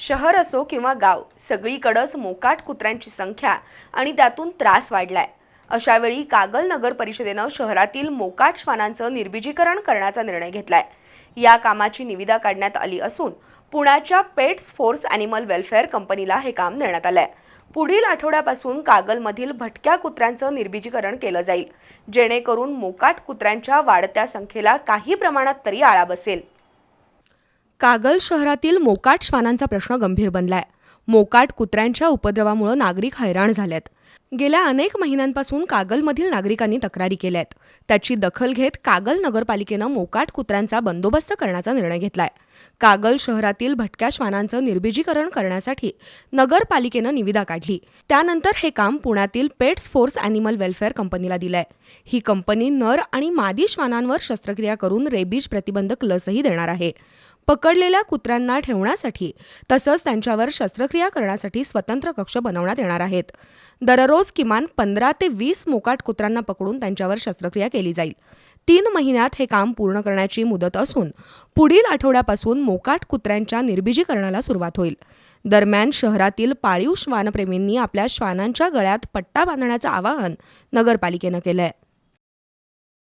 शहर असो किंवा गाव सगळीकडंच मोकाट कुत्र्यांची संख्या आणि त्यातून त्रास वाढलाय. अशावेळी कागल नगर परिषदेनं शहरातील मोकाट श्वानांचं निर्बीजीकरण करण्याचा निर्णय घेतलाय. या कामाची निविदा काढण्यात आली असून पुण्याच्या पेट्स फोर्स अॅनिमल वेलफेअर कंपनीला हे काम देण्यात आलंय. पुढील आठवड्यापासून कागलमधील भटक्या कुत्र्यांचं निर्बीजीकरण केलं जाईल जेणेकरून मोकाट कुत्र्यांच्या वाढत्या संख्येला काही प्रमाणात तरी आळा बसेल. कागल शहरातील मोकाट श्वानांचा प्रश्न गंभीर बनलाय. मोकाट कुत्र्यांच्या उपद्रवामुळे नागरिक हैराण झालेत. गेल्या अनेक महिन्यांपासून कागलमधील नागरिकांनी तक्रारी केल्यात. त्याची दखल घेत कागल नगरपालिकेनं मोकाट कुत्र्यांचा बंदोबस्त करण्याचा निर्णय घेतलाय. कागल शहरातील भटक्या श्वानांचं निर्बिजीकरण करण्यासाठी नगरपालिकेनं निविदा काढली. त्यानंतर हे काम पुण्यातील पेट्स फोर्स अॅनिमल वेलफेअर कंपनीला दिलंय. ही कंपनी नर आणि मादी श्वानांवर शस्त्रक्रिया करून रेबीज प्रतिबंधक लसही देणार आहे. पकडलेल्या कुत्र्यांना ठेवण्यासाठी तसंच त्यांच्यावर शस्त्रक्रिया करण्यासाठी स्वतंत्र कक्ष बनवण्यात येणार आहेत. दररोज किमान पंधरा ते वीस मोकाट कुत्र्यांना पकडून त्यांच्यावर शस्त्रक्रिया केली जाईल. तीन महिन्यात हे काम पूर्ण करण्याची मुदत असून पुढील आठवड्यापासून मोकाट कुत्र्यांच्या निर्बिजीकरणाला सुरुवात होईल. दरम्यान शहरातील पाळीव श्वानप्रेमींनी आपल्या श्वानांच्या गळ्यात पट्टा बांधण्याचं आवाहन नगरपालिकेनं केलं आहे